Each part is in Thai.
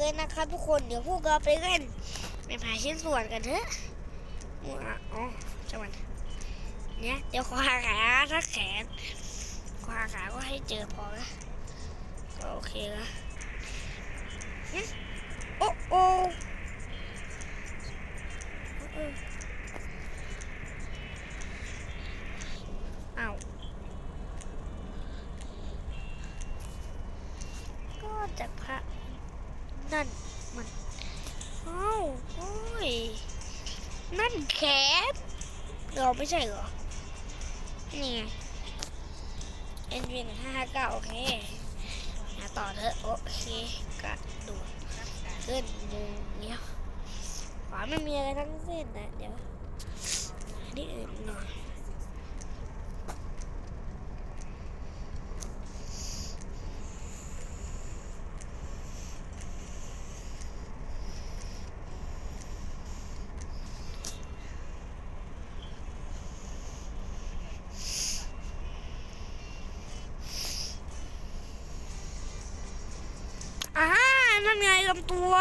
เลยนะครับทุกคนเดี๋ยวพวกเราไปเล่นไปผ่าชิ้นส่วนกันเถอะอ๋ออ๋อจังหวะเนี่ยเดี๋ยวขวาขาถ้าแขนขวาขาก็ให้เจอพอละก็โอเคละหึโอ้โอ้ เราไม่ใช่เหรอ นี่ไง n v หนึ่งห้าห้าเก้าโอเคหาต่อเถอะ โอเคกระโดดขึ้นมุมเนี้ยขวาไม่มีอะไรทั้งสิ้นนะ เดี๋ยวหาที่อื่นหน่อย อ่านั่นไง ลำตัว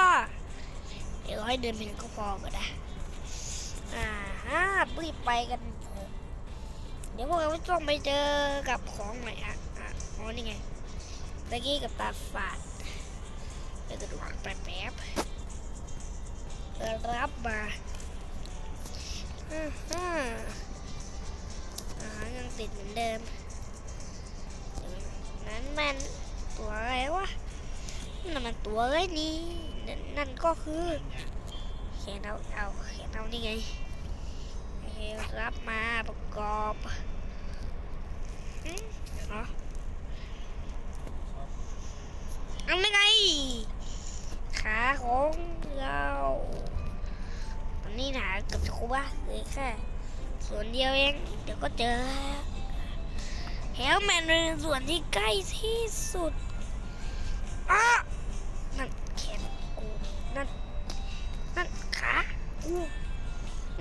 เดี๋ยวให้เดินไปก็พอก็ได้อ่าฮะรีบไปกันเถอะเดี๋ยวพวกเราต้องไปเจอกับของใหม่อะอะอ๋อนี่ไงตะกี้กับตาฝาดเดี๋ยวจะดูแป๊บแป๊บเรับมาอ่าฮะอาหายังติดเหมือนเดิมนั้นมันตัวอะไรวะ นั่นมันตัวเลยนี่นั่นนั่นก็คือเขียนเอาเอาเขียนเอานี่ไงเครับมาประกอบอืมเหรอเอาไม่ไงขาของเราตอนนี้หาเกับจะครบละเลยแค่ส่วนเดียวเองเดี๋ยวก็เจอแฮลแมนเป็นส่วนที่ใกล้ที่สุดอ้า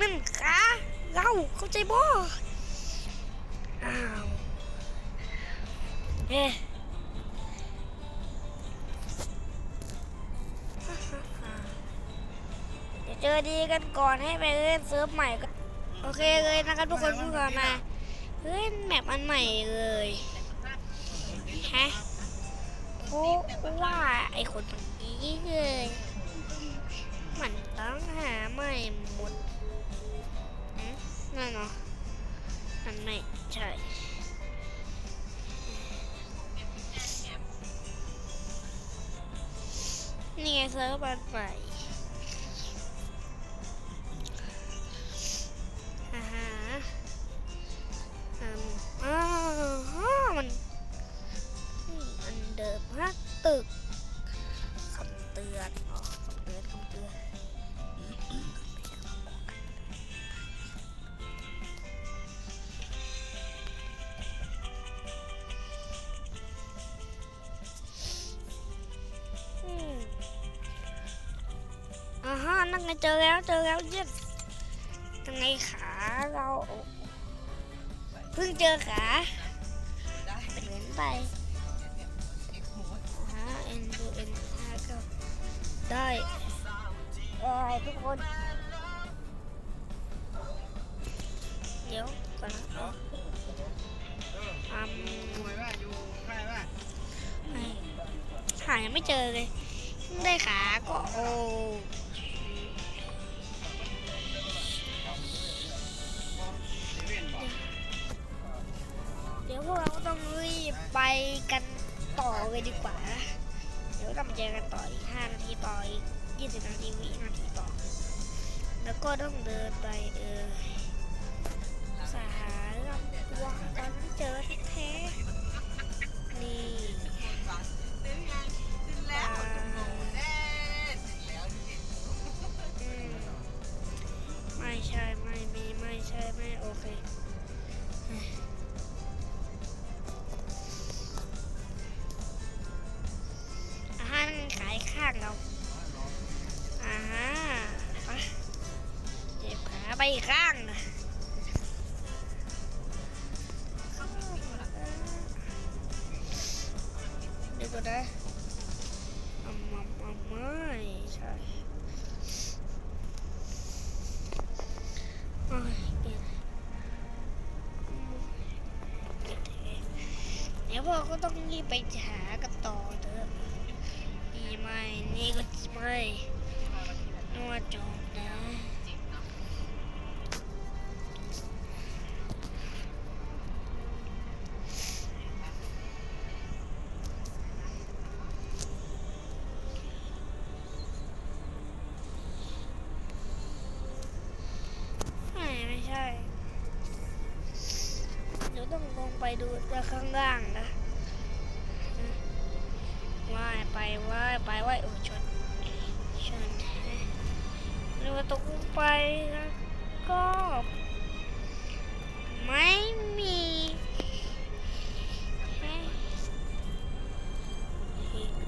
นั่นขาเราเข้าใจบ่อ้าวเฮ้เดี๋ยเจอดีกันก่อนให้ไปเล่นเซิร์ฟใหม่ก็โอเคเลยนะครับทุกคนพูดกันมาเล่นแมปอันใหม่เลยฮะเพราะว่าไอ้คนคนนี้เลยมันต้องหา นั่นเนาะมันไม่ใช่นี่ไงเซิร์ฟบันให นั่นไงเจอแล้วเจอแล้วเย็ดยังไงขาเราเพิ่งเจอขาเป็นเหมือนไปหาเอ็นดูเอ็นห้าก้าได้เอ้ทุกคน เดี๋ยวก่อนนะอืมหายังไม่เจอเลย ได้ขาก็โอ้ กันต่อเลยดีกว่า เดี๋ยวเรามาเจอกันต่ออีก5นาทีต่ออีก20นาทีวินาทีต่อ แล้วก็ต้องเดินไปเออ อีกข้างเดี๋ยวก่อนนะอืมอืมอืมไม่ใช่โอ้ยเปลี่ยนอืมเดี๋ยวพวกเราก็ต้องรีบไปหากันต่อเถอะนี่ไม่ นี่ก็ไม่นวดจบ ไม่ไม่ใช่เดี๋ยวต้องลงไปดูจากข้างล่างนะว่ายไปว่ายไปว่ายโอ้ชนชนหรือว่าตกลงไปแล้วก็ ไม่มีเฮ้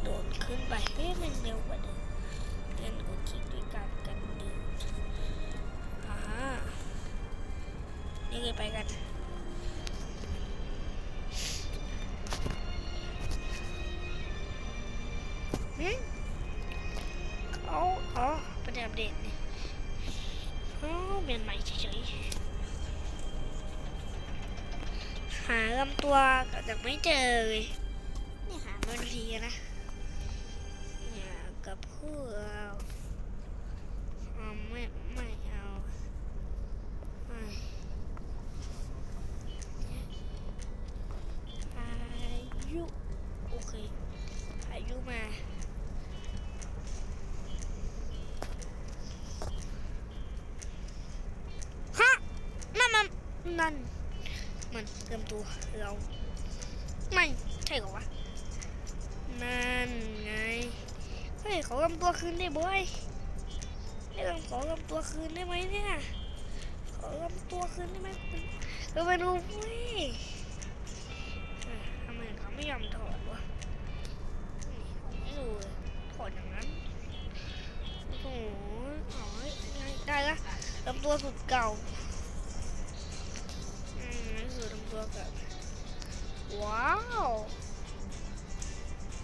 โดดขึ้นไปเฮ้ยมันเร็วกว่าเดิมเล่นกดคลิกด้วยกัน นี่เลยไปกันหืมเขาอ๋อประเด็นอัปเดตนี่อ๋อเปลี่ยนใหม่เฉยๆ หาลำตัวก็จะไม่เจอเลยนี่หามาดูทีนะเนี่ยกับพวกเราอ๋อไม่ไม่เอาไม่อายุ โอเค อายุมา ฮะ นั่นมัน นั่น มันเตรียมตัวเราไม่ใช่เหรอวะนั่นไงเฮ้ยขอลำตัวคืนได้บ่อยไม่ต้องขอลำตัวคืนได้ไหมเนี่ยขอลำตัวคืนได้ไหมเราไปดูเว้ยทำไมเขาไม่ยอมถอดวะไม่รู้เลยถอดอย่างนั้นโอ้โหอ๋อได้ละลำตัวสุดเก่า ว้าว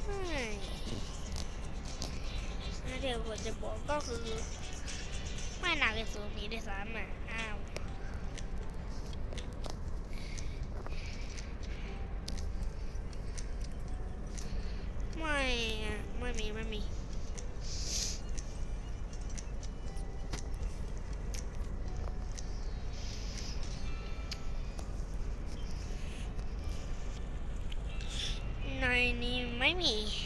เฮ้ยแล้วเดี๋ยวผมจะบอกก็คือ ไม่หนักเลยสูงนี้ด้วยซ้ำอะอ้าวไม่ไม่มี ไม่มี นี้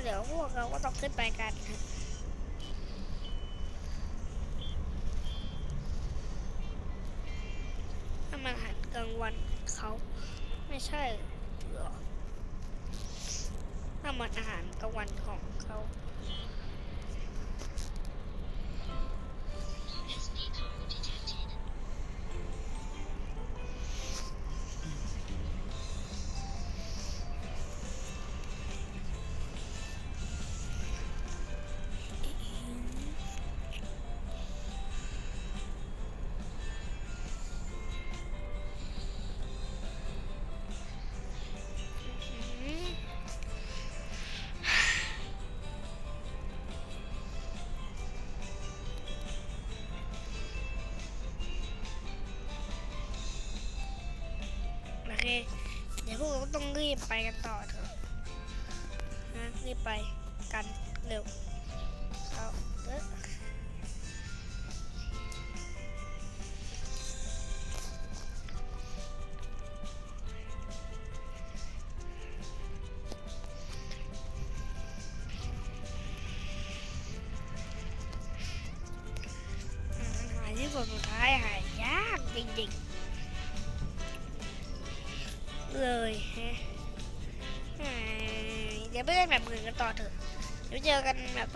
เดี๋ยวพวกเราก็ต้องขึ้นไปกันถ้ามันหันกลางวันเขาไม่ใช่เหรอถ้ามันอาหารกลางวันของเขา เค เดี๋ยวพวกเราต้องรีบไปกันต่อเถอะนะรีบไปกันเร็วเอาเถอะอืมหายที่สุดท้ายหายยากจริงๆ เลยฮะเฮ้ยเดี๋ยวไปเล่นแบบอื่นกันต่อเถอะเดี๋ยวเจอกันแบบ